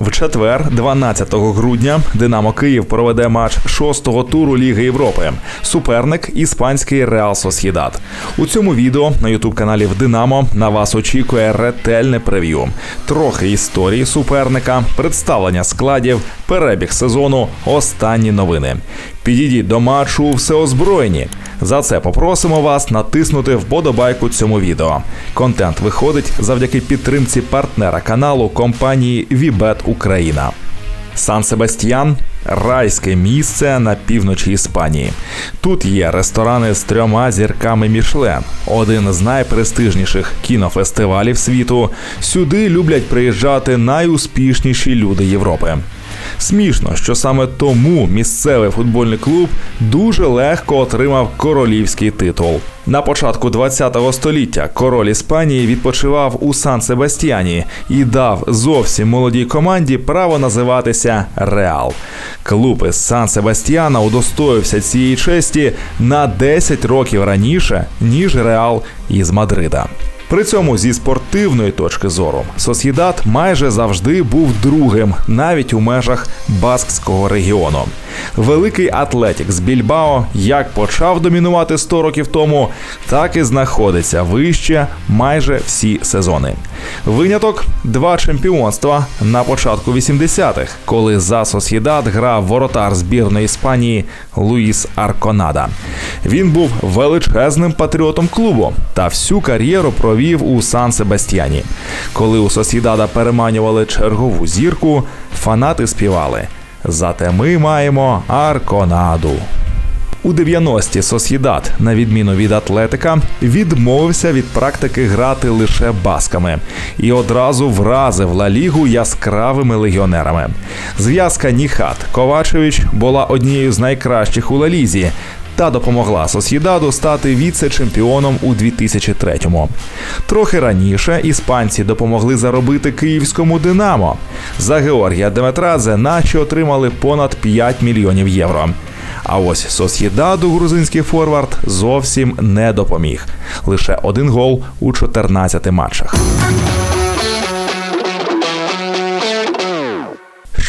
В четвер, 12 грудня, Динамо Київ проведе матч шостого туру Ліги Європи. Суперник іспанський Реал Сосєдад. У цьому відео на ютуб каналі в Динамо на вас очікує ретельне прев'ю. Трохи історії суперника, представлення складів, перебіг сезону, останні новини. Підійдіть до матчу все озброєні. За це попросимо вас натиснути вподобайку цьому відео. Контент виходить завдяки підтримці партнера каналу компанії Вібет Україна. Сан Себастьян райське місце на півночі Іспанії. Тут є ресторани з трьома зірками Мішлен, один з найпрестижніших кінофестивалів світу. Сюди люблять приїжджати найуспішніші люди Європи. Смішно, що саме тому місцевий футбольний клуб дуже легко отримав королівський титул. На початку 20-го століття король Іспанії відпочивав у Сан Себастьяні і дав зовсім молодій команді право називатися Реал. Клуб із Сан Себастьяна удостоївся цієї честі на 10 років раніше, ніж Реал із Мадрида. При цьому зі спортивної точки зору Сосєдат майже завжди був другим, навіть у межах Баскського регіону. Великий Атлетік з Більбао як почав домінувати 100 років тому, так і знаходиться вище майже всі сезони. Виняток два чемпіонства на початку 80-х, коли за Сосєдат грав воротар збірної Іспанії Луїс Арконада. Він був величезним патріотом клубу та всю кар'єру провів у Сан Себастьяні. Коли у Сосєдада переманювали чергову зірку, фанати співали. Зате ми маємо Арконаду. У 90-ті Сосєдат, на відміну від Атлетика, відмовився від практики грати лише басками і одразу вразив Ла Лігу яскравими легіонерами. Зв'язка Ніхат Ковачевич була однією з найкращих у Ла Лізі та допомогла Сосєдаду стати віце-чемпіоном у 2003-му. Трохи раніше іспанці допомогли заробити київському Динамо. За Георгія Деметрадзе наче отримали понад 5 мільйонів євро. А ось Сосєдаду грузинський форвард зовсім не допоміг. Лише один гол у 14 матчах.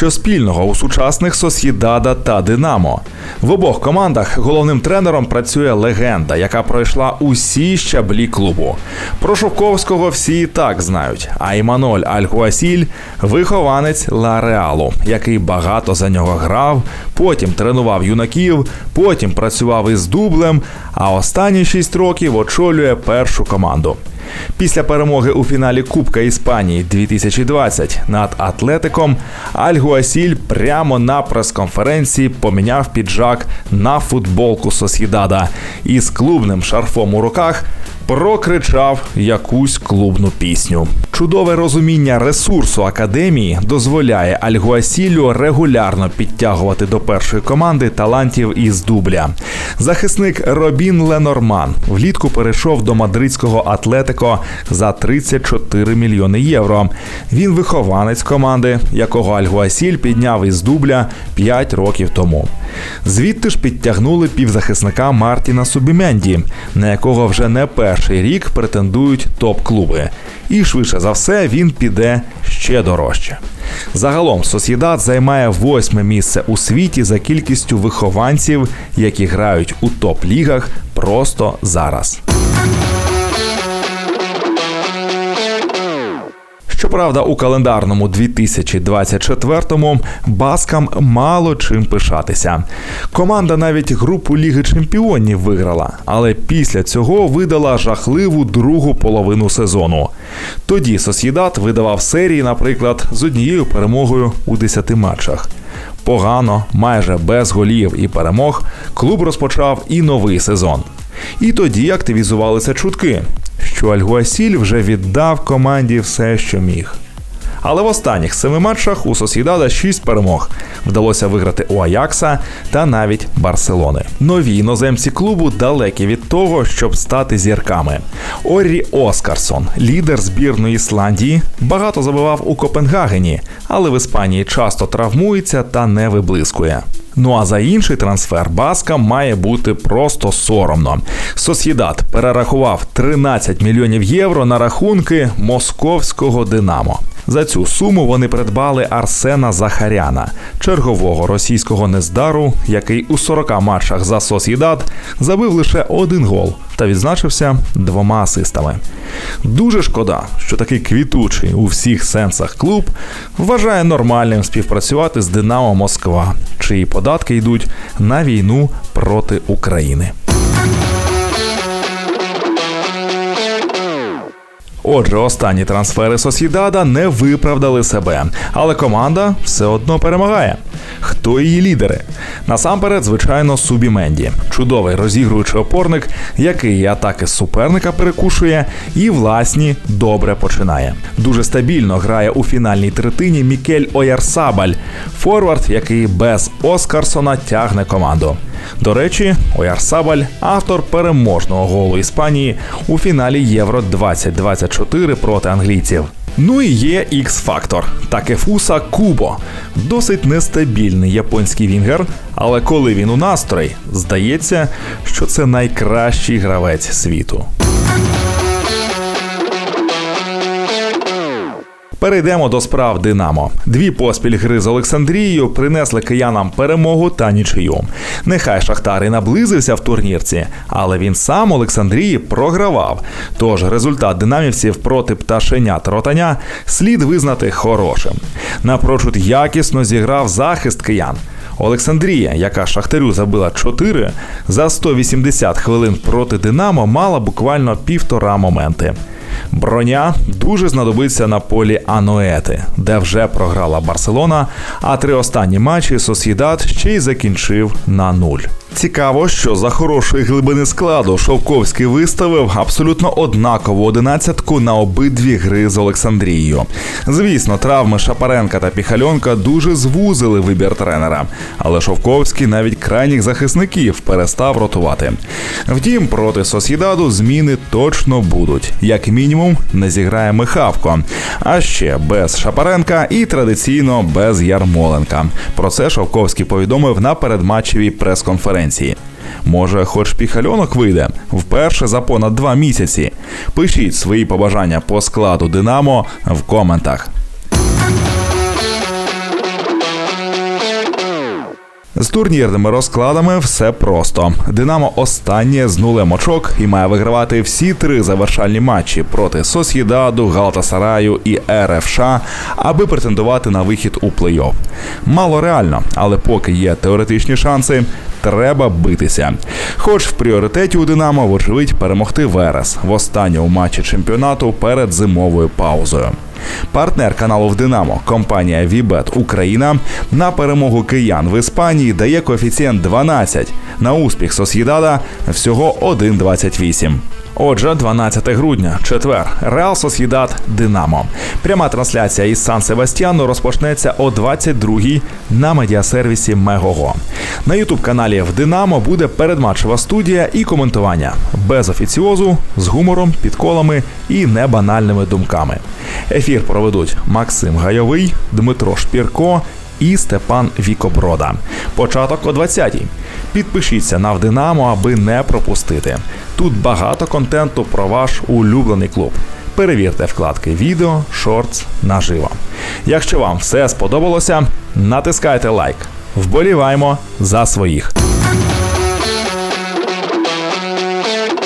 Що спільного у сучасних Сосєдада та Динамо в обох командах головним тренером працює легенда, яка пройшла усі щаблі клубу. Про Шовковського всі і так знають. А Іманоль Аль-Хуасіль – вихованець Ла Реалу, який багато за нього грав, потім тренував юнаків, потім працював із дублем. А останні шість років очолює першу команду. Після перемоги у фіналі Кубка Іспанії 2020 над Атлетиком Аль-Гуасіль прямо на прес-конференції поміняв піджак на футболку Сосідада. Із клубним шарфом у руках прокричав якусь клубну пісню. Чудове розуміння ресурсу академії дозволяє Альгуасілю регулярно підтягувати до першої команди талантів із дубля. Захисник Робін Ленорман влітку перейшов до мадридського атлетико за 34 мільйони євро. Він вихованець команди, якого Альгуасіль підняв із дубля 5 років тому. Звідти ж підтягнули півзахисника Мартіна Субіменді, на якого вже не перший рік претендують топ-клуби. І швидше за все він піде ще дорожче. Загалом Сосідат займає восьме місце у світі за кількістю вихованців, які грають у топ-лігах просто зараз. Щоправда, у календарному 2024-му баскам мало чим пишатися. Команда навіть групу Ліги Чемпіонів виграла, але після цього видала жахливу другу половину сезону. Тоді Сосєдат видавав серії, наприклад, з однією перемогою у 10 матчах. Погано, майже без голів і перемог, клуб розпочав і новий сезон. І тоді активізувалися чутки, що Альгуасіль вже віддав команді все, що міг. Але в останніх семи матчах у Сосідада 6 перемог. Вдалося виграти у Аякса та навіть Барселони. Нові іноземці клубу далекі від того, щоб стати зірками. Оррі Оскарсон, лідер збірної Ісландії, багато забивав у Копенгагені, але в Іспанії часто травмується та не виблискує. Ну а за інший трансфер Баска має бути просто соромно. Сосідат перерахував 13 мільйонів євро на рахунки московського Динамо. За цю суму вони придбали Арсена Захаряна, чергового російського нездару, який у 40 матчах за Сосідат забив лише один гол та відзначився двома асистами. Дуже шкода, що такий квітучий у всіх сенсах клуб вважає нормальним співпрацювати з Динамо Москва, чиї податки йдуть на війну проти України. Отже, останні трансфери Сосідада не виправдали себе, але команда все одно перемагає. Хто її лідери? Насамперед, звичайно, Субі Менді, чудовий розігруючий опорник, який атаки суперника перекушує і власні добре починає. Дуже стабільно грає у фінальній третині Мікель Оярсабаль, форвард, який без Оскарсона тягне команду. До речі, Оярсабаль автор переможного голу Іспанії у фіналі Євро 2024 проти англійців. Ну і є X-фактор Такефуса Кубо. Досить нестабільний японський вінгер, але коли він у настрої, здається, що це найкращий гравець світу. Перейдемо до справ Динамо. Дві поспіль гри з Олександрією принесли киянам перемогу та нічию. Нехай Шахтар і наблизився в турнірці, але він сам Олександрії програвав. Тож результат динамівців проти пташенят ротаня слід визнати хорошим. Напрочуд якісно зіграв захист киян. Олександрія, яка Шахтарю забила 4, за 180 хвилин проти Динамо мала буквально півтора моменти. Броня дуже знадобиться на полі Аноети, де вже програла Барселона, а три останні матчі Сосідат ще й закінчив на нуль. Цікаво, що за хорошої глибини складу Шовковський виставив абсолютно однакову одинадцятку на обидві гри з Олександрією. Звісно, травми Шапаренка та Піхальонка дуже звузили вибір тренера, але Шовковський навіть крайніх захисників перестав ротувати. Втім, проти Сосідаду зміни точно будуть. Як мінімум, не зіграє Михавко, а ще без Шапаренка і традиційно без Ярмоленка. Про це Шовковський повідомив на передматчевій прес-конференції. Може, хоч піхальонок вийде вперше за понад два місяці. Пишіть свої побажання по складу Динамо в коментах. З турнірними розкладами все просто. Динамо останнє з нулем очок і має вигравати всі три завершальні матчі проти Сос'єдаду, Галтасараю і РФШ, аби претендувати на вихід у плей-офф. Мало реально, але поки є теоретичні шанси, треба битися. Хоч в пріоритеті у Динамо, вочевидь, перемогти Верес в останньому матчі чемпіонату перед зимовою паузою. Партнер каналу в Динамо, компанія Вібет Україна на перемогу киян в Іспанії дає коефіцієнт 12, на успіх Сос'їдада всього 1,28. Отже, 12 грудня, четвер, Реал Сос'їдад Динамо. Пряма трансляція із Сан Себастьяну розпочнеться о 22-й на медіасервісі Мегого. На ютуб-каналі в Динамо буде передматчева студія і коментування без офіціозу, з гумором, підколами і небанальними думками. Ефір проведуть Максим Гайовий, Дмитро Шпірко і Степан Вікоброда. Початок о 20-й. Підпишіться на Вдинамо, аби не пропустити. Тут багато контенту про ваш улюблений клуб. Перевірте вкладки відео, шортс наживо. Якщо вам все сподобалося, натискайте лайк. Вболіваємо за своїх.